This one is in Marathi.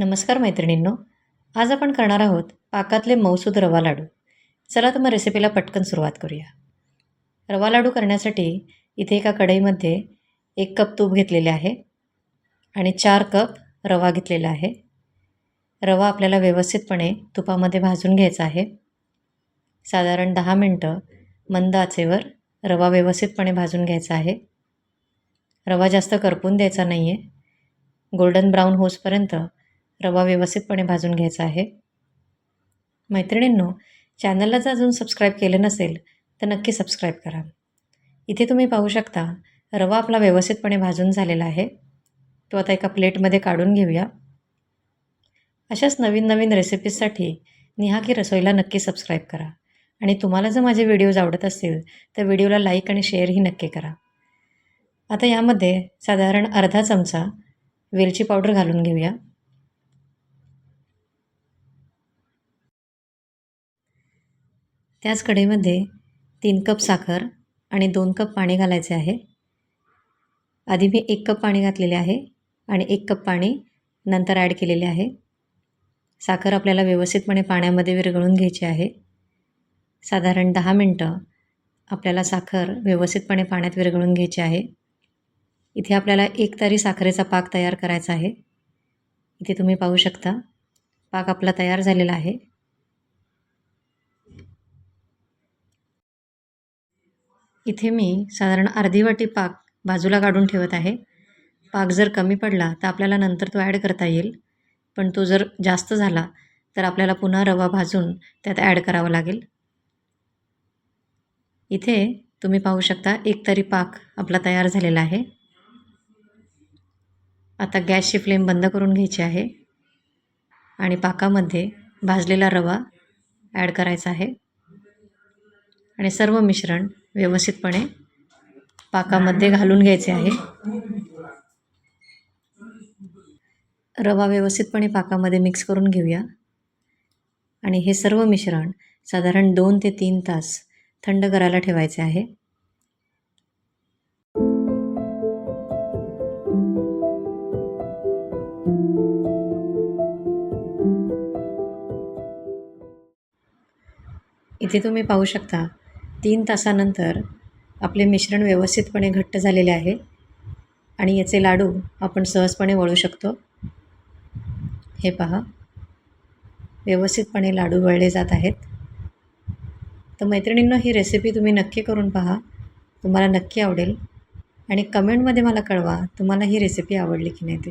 नमस्कार मैत्रिणींनो. आज आपण करणार आहोत पाकातले मऊसूद रवा लाडू. चला तर मग रेसिपीला पटकन सुरुवात करूया. रवा लाडू करण्यासाठी इथे एका कढईमध्ये एक कप तूप घेतलेले आहे आणि चार कप रवा घेतलेला आहे. रवा आपल्याला व्यवस्थितपणे तुपामध्ये भाजून घ्यायचा आहे. साधारण दहा मिनटं मंद आचेवर रवा व्यवस्थितपणे भाजून घ्यायचा आहे. रवा जास्त करपून द्यायचा नाही आहे गोल्डन ब्राऊन होसपर्यंत रवा व्यवस्थितपणे भाजून घ्यायचा आहे. मैत्रिणींनो चॅनलला जर अजून सबस्क्राईब केलं नसेल तर नक्की सबस्क्राईब करा. इथे तुम्ही पाहू शकता रवा आपला व्यवस्थितपणे भाजून झालेला आहे. तो आता एका प्लेटमध्ये काढून घेऊया. अशाच नवीन नवीन रेसिपीजसाठी निहा की रसोईला नक्की सबस्क्राईब करा. आणि तुम्हाला जर माझे व्हिडिओज आवडत असतील तर व्हिडिओला लाईक आणि शेअरही नक्की करा. आता यामध्ये साधारण अर्धा चमचा वेलची पावडर घालून घेऊया. त्याच कढईमध्ये तीन कप साखर आणि दोन कप पाणी घालायचे आहे. आधी मी एक कप पाणी घातलेले आहे आणि एक कप पाणी नंतर ॲड केलेले आहे. साखर आपल्याला व्यवस्थितपणे पाण्यामध्ये विरघळून घ्यायची आहे. साधारण दहा मिनटं आपल्याला साखर व्यवस्थितपणे पाण्यात विरघळून घ्यायची आहे. इथे आपल्याला एक तरी साखरेचा पाक तयार करायचा आहे. इथे तुम्ही पाहू शकता पाक आपला तयार झालेला आहे. इथे मी साधारण अर्धी वाटी पाक बाजूला काढून ठेवत आहे. पाक जर कमी पडला तर आपल्याला नंतर तो ॲड करता येईल. पण तो जर जास्त झाला तर आपल्याला पुन्हा रवा भाजून त्यात ॲड करावा लागेल. इथे तुम्ही पाहू शकता एक तरी पाक आपला तयार झालेला आहे. आता गॅसची फ्लेम बंद करून घ्यायची आहे. आणि पाकामध्ये भाजलेला रवा ॲड करायचा आहे. आणि सर्व मिश्रण व्यवस्थितपणे पाकामध्ये घालून घ्यायचे आहे. रवा व्यवस्थितपणे पाकामध्ये मिक्स करून घेऊया. आणि हे सर्व मिश्रण साधारण दोन ते तीन तास थंड करायला ठेवायचे आहे. इथे तुम्ही पाहू शकता तीन तासानंतर आपले मिश्रण व्यवस्थितपणे घट्ट झालेले आहे आणि याचे लाडू आपण सहजपणे वळू शकतो. हे पहा. व्यवस्थितपणे लाडू वळले जात आहेत. तर मैत्रिणींनो ही रेसिपी तुम्ही नक्की करून पहा. तुम्हाला नक्की आवडेल. आणि कमेंटमध्ये मला कळवा तुम्हाला ही रेसिपी आवडली की नाही ते.